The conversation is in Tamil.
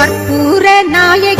கற்பூர நாயகி